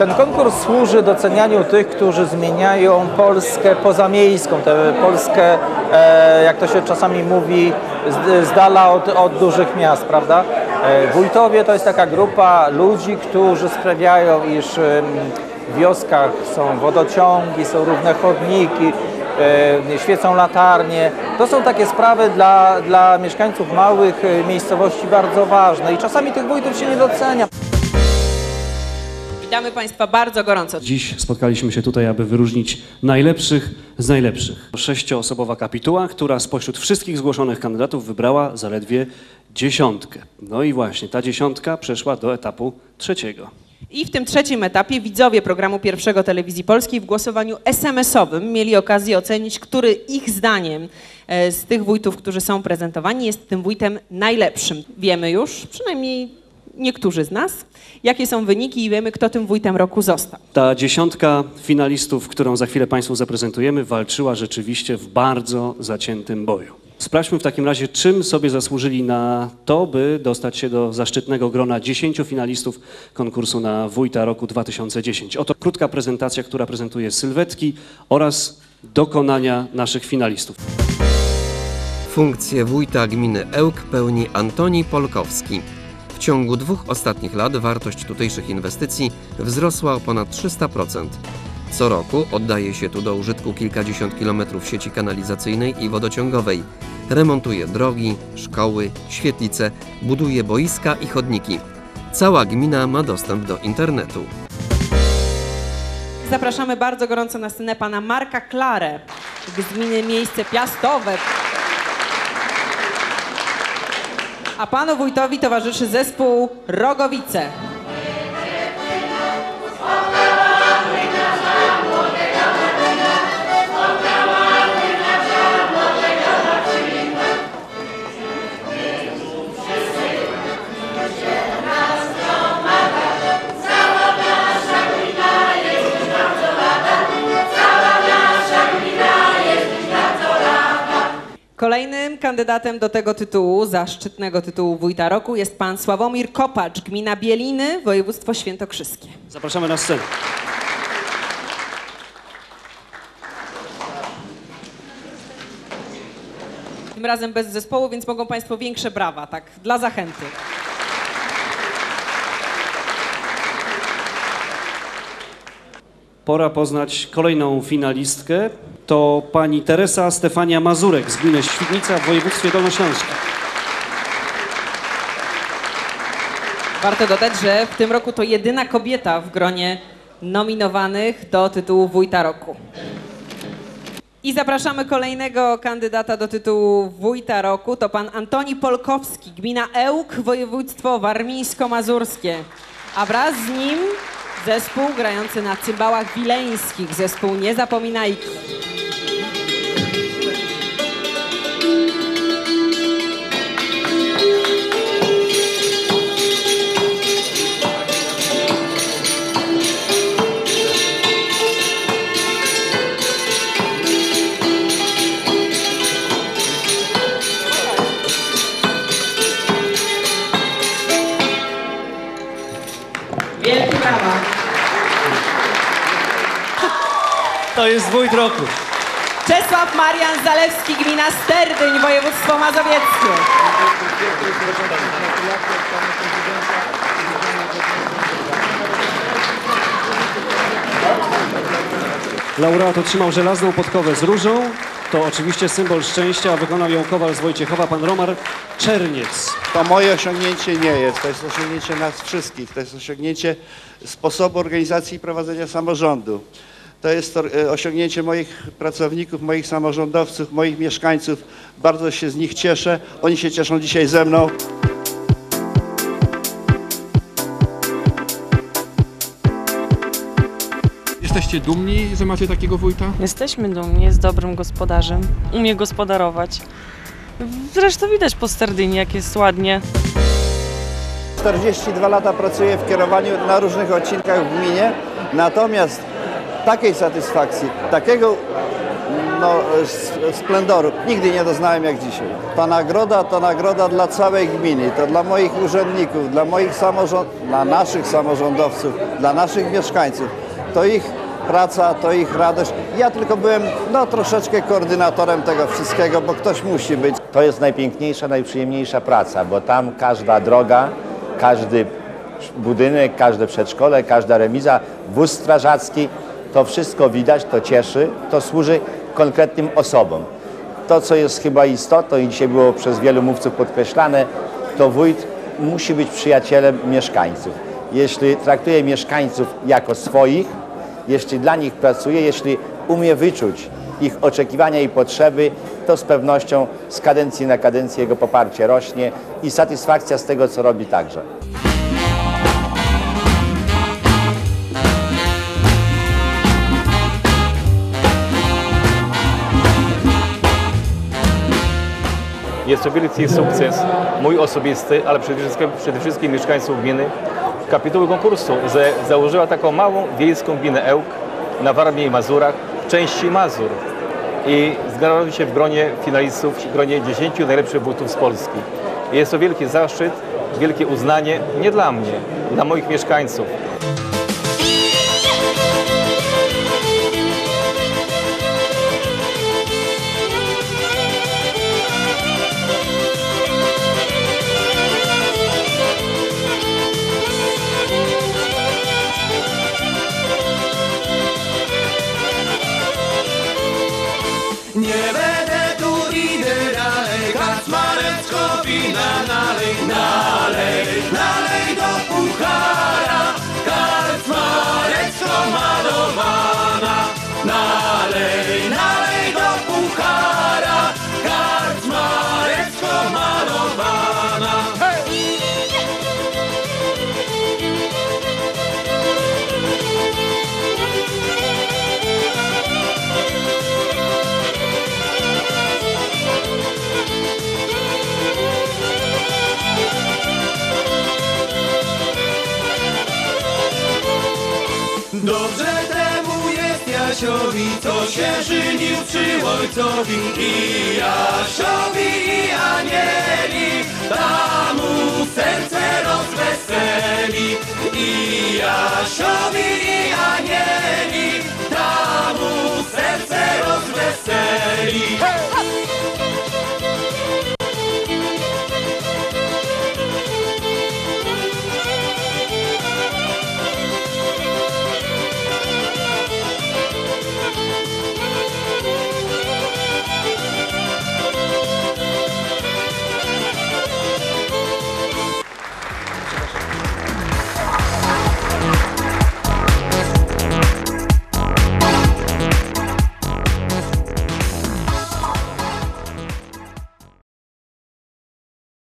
Ten konkurs służy docenianiu tych, którzy zmieniają Polskę pozamiejską, tę Polskę, e, jak to się czasami mówi, z, dala od, od dużych miast, prawda? E, wójtowie to jest taka grupa ludzi, którzy sprawiają, iż w wioskach są wodociągi, są równe chodniki, e, świecą latarnie. To są takie sprawy dla, dla mieszkańców małych miejscowości bardzo ważne i czasami tych wójtów się nie docenia. Witamy Państwa bardzo gorąco. Dziś spotkaliśmy się tutaj, aby wyróżnić najlepszych z najlepszych. Sześcioosobowa kapituła, która spośród wszystkich zgłoszonych kandydatów wybrała zaledwie dziesiątkę. No i właśnie ta dziesiątka przeszła do etapu trzeciego. I w tym trzecim etapie widzowie programu pierwszego Telewizji Polskiej w głosowaniu SMS-owym mieli okazję ocenić, który ich zdaniem e, z tych wójtów, którzy są prezentowani, jest tym wójtem najlepszym. Wiemy już, przynajmniej niektórzy z nas, jakie są wyniki i wiemy, kto tym wójtem roku został. Ta dziesiątka finalistów, którą za chwilę Państwu zaprezentujemy, walczyła rzeczywiście w bardzo zaciętym boju. Sprawdźmy w takim razie, czym sobie zasłużyli na to, by dostać się do zaszczytnego grona 10 finalistów konkursu na Wójta roku 2010. Oto krótka prezentacja, która prezentuje sylwetki oraz dokonania naszych finalistów. Funkcję wójta gminy Ełk pełni Antoni Polkowski. Ciągu dwóch ostatnich lat wartość tutejszych inwestycji wzrosła o ponad 300%. Co roku oddaje się tu do użytku kilkadziesiąt kilometrów sieci kanalizacyjnej i wodociągowej. Remontuje drogi, szkoły, świetlice, buduje boiska i chodniki. Cała gmina ma dostęp do internetu. Zapraszamy bardzo gorąco na scenę pana Marka Klarę z gminy Miejsce Piastowe. A panu wójtowi towarzyszy zespół Rogowice. Kandydatem do tego tytułu, zaszczytnego tytułu wójta roku, jest pan Sławomir Kopacz, gmina Bieliny, województwo świętokrzyskie. Zapraszamy na scenę. Tym razem bez zespołu, więc mogą państwo większe brawa, tak, dla zachęty. Pora poznać kolejną finalistkę. To pani Teresa Stefania Mazurek z gminy Świdnica w województwie dolnośląskim. Warto dodać, że w tym roku to jedyna kobieta w gronie nominowanych do tytułu wójta roku. I zapraszamy kolejnego kandydata do tytułu wójta roku. To pan Antoni Polkowski, gmina Ełk, województwo warmińsko-mazurskie. A wraz z nim zespół grający na cymbałach wileńskich, zespół Niezapominajki. To jest wójt roku. Czesław Marian Zalewski, gmina Sterdyń, województwo mazowieckie. Laureat otrzymał żelazną podkowę z różą to oczywiście symbol szczęścia, a wykonał ją kowal z Wojciechowa, pan Romar Czerniec. To moje osiągnięcie nie jest, to jest osiągnięcie nas wszystkich, to jest osiągnięcie sposobu organizacji i prowadzenia samorządu. To jest e, osiągnięcie moich pracowników, moich samorządowców, moich mieszkańców. Bardzo się z nich cieszę. Oni się cieszą dzisiaj ze mną. Jesteście dumni, że macie takiego wójta? Jesteśmy dumni, jest dobrym gospodarzem, umie gospodarować. Zresztą widać po Stardyni, jak jest ładnie. 42 lata pracuję w kierowaniu na różnych odcinkach w gminie, natomiast takiej satysfakcji, takiego no, splendoru nigdy nie doznałem jak dzisiaj. Ta nagroda to nagroda dla całej gminy, to dla moich urzędników, dla moich samorząd, dla naszych samorządowców, dla naszych mieszkańców. To ich praca, to ich radość. Ja tylko byłem no, troszeczkę koordynatorem tego wszystkiego, bo ktoś musi być. To jest najpiękniejsza, najprzyjemniejsza praca, bo tam każda droga, każdy budynek, każde przedszkole, każda remiza, wóz strażacki, to wszystko widać, to cieszy, to służy konkretnym osobom. To, co jest chyba istotą i dzisiaj było przez wielu mówców podkreślane, to wójt musi być przyjacielem mieszkańców. Jeśli traktuje mieszkańców jako swoich, jeśli dla nich pracuje, jeśli umie wyczuć ich oczekiwania i potrzeby, to z pewnością z kadencji na kadencję jego poparcie rośnie i satysfakcja z tego, co robi także. Jest to wielki sukces, mój osobisty, ale przede wszystkim, przede wszystkim mieszkańców gminy. Kapituły konkursu ze, założyła taką małą wiejską gminę Ełk na Warmii i Mazurach w części Mazur i znalazł się w gronie finalistów, w gronie 10 najlepszych wójtów z Polski. Jest to wielki zaszczyt, wielkie uznanie nie dla mnie, dla moich mieszkańców. 嘿 co się żynił przy ojcowi i Jasiowi i Anieli, tamu serce rozweseli i Jasiowi i Anieli, tamu serce rozweseli.